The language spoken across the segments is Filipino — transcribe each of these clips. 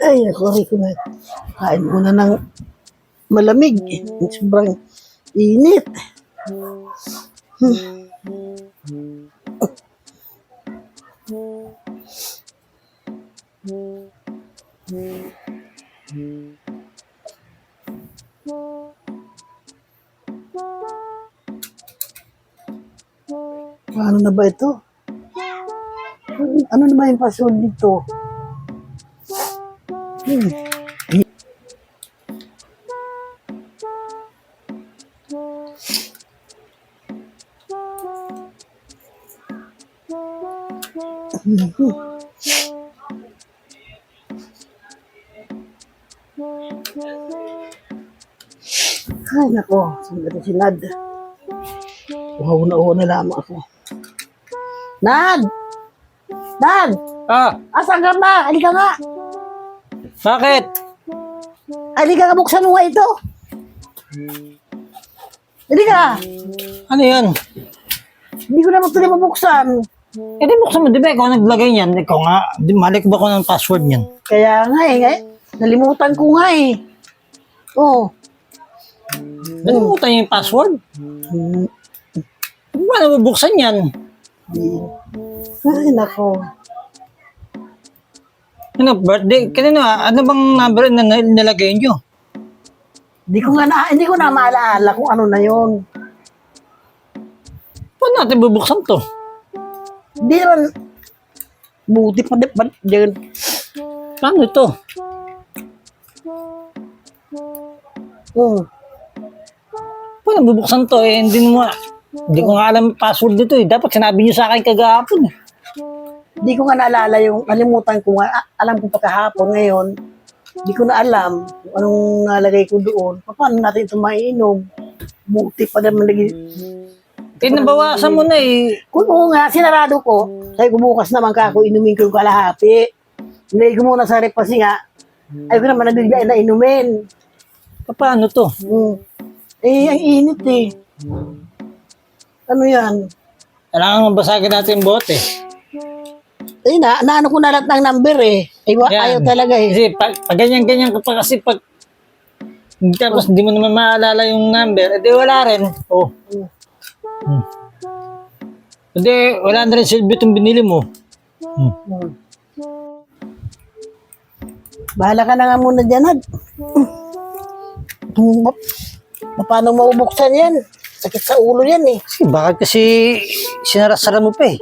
Ay, ako, ay ko na. Muna ng malamig. Sobrang init. Paano na ba ito? Ano na ba yung password dito? Hmm. Ay, nako. Sandali si Nad. Wow na na lamang ako. Nad! Nad! Ah, Asan ka ba? Halika nga! bakit? Halika nga, buksan mo nga ito! Halika! Ano yan? Hindi ko naman na mabuksan. Eh, di buksan mo, di ba ikaw naglagay niyan? Ikaw nga, di malik ba ko ng password niyan? Kaya nga eh, ngay- nalimutan ko nga eh. Oh. Nalimutan niyo yung password? Hmm. Paano bubuksan yan? Ay, nako. Ano, birthday? Kanino, ah? ano bang number na nil- nilagay niyo? Hindi ko nga na, hindi ko na maalaala kung ano na yon. Paano natin bubuksan to? Hindi naman, buti pa di- pa dyan. Paano ito? Oh. Paano bubuksan to? Eh, hindi mo, hindi ko nga alam yung password dito eh. Dapat sinabi niyo sa akin kagahapon eh. Hindi ko nga naalala yung, nalimutan ko nga, alam ko pa kahapon ngayon, hindi ko na alam kung anong nalagay ko doon. Paano natin ito maiinom? Buti pa naman lagi. Eh, nabawasan mo na eh. Kung oo nga, sinarado ko, sabi ko bukas naman ka ako inumin ko yung kalahati. Nilagay ko muna sa rep kasi nga, ayaw ko naman nabigla na inumin. Paano to? Mm. Eh, ang init eh. Ano yan? Kailangan mabasagin natin yung bote. Eh, na, naano ko na lahat ng number eh. Ay, wa- Yan. ayaw talaga eh. Kasi pag, pag ganyan-ganyan ka pa kasi pag tapos hindi mo naman maalala yung number, edi wala rin. Oh. Hmm. Hindi, wala na rin silbi itong binili mo. Hmm. Hmm. Bahala ka na nga muna dyan, Had. Hmm, Paano maubuksan yan? Sakit sa ulo yan eh. Kasi bakit kasi sinarasara mo pa eh.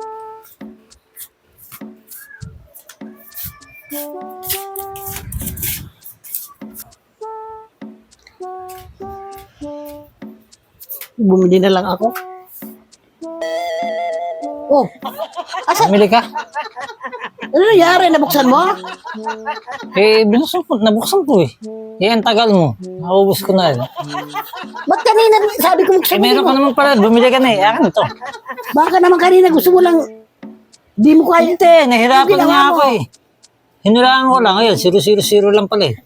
Bumili na lang ako. Oh, asa, Bumili ka? ano nangyari? Nabuksan mo? Eh, binuksan ko, nabuksan ko eh. Eh, ang tagal mo. Naubos ko na. eh. Ba't kanina sabi ko Eh, buksan meron mo? ka naman pala. Bumili ka na eh. Akin to. Baka naman kanina gusto mo lang, di mo kaya. Hindi, nahirapan mo. ako eh. Hinulaan ko lang. Ayun, 000 lang pala eh.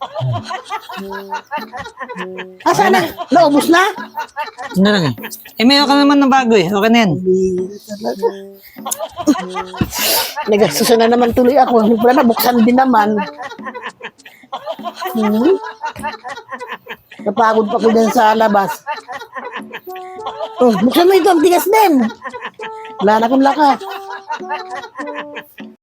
Asa na? Naubos na? Na lang eh. Eh, meron ka naman na bago eh. Okay na yan. Nagastusan na naman tuloy ako. Hindi pala nabuksan din naman. Hmm? Napagod pa ko dyan sa labas. Oh, buksan mo ito. Ang tigas din. Wala na akong lakas.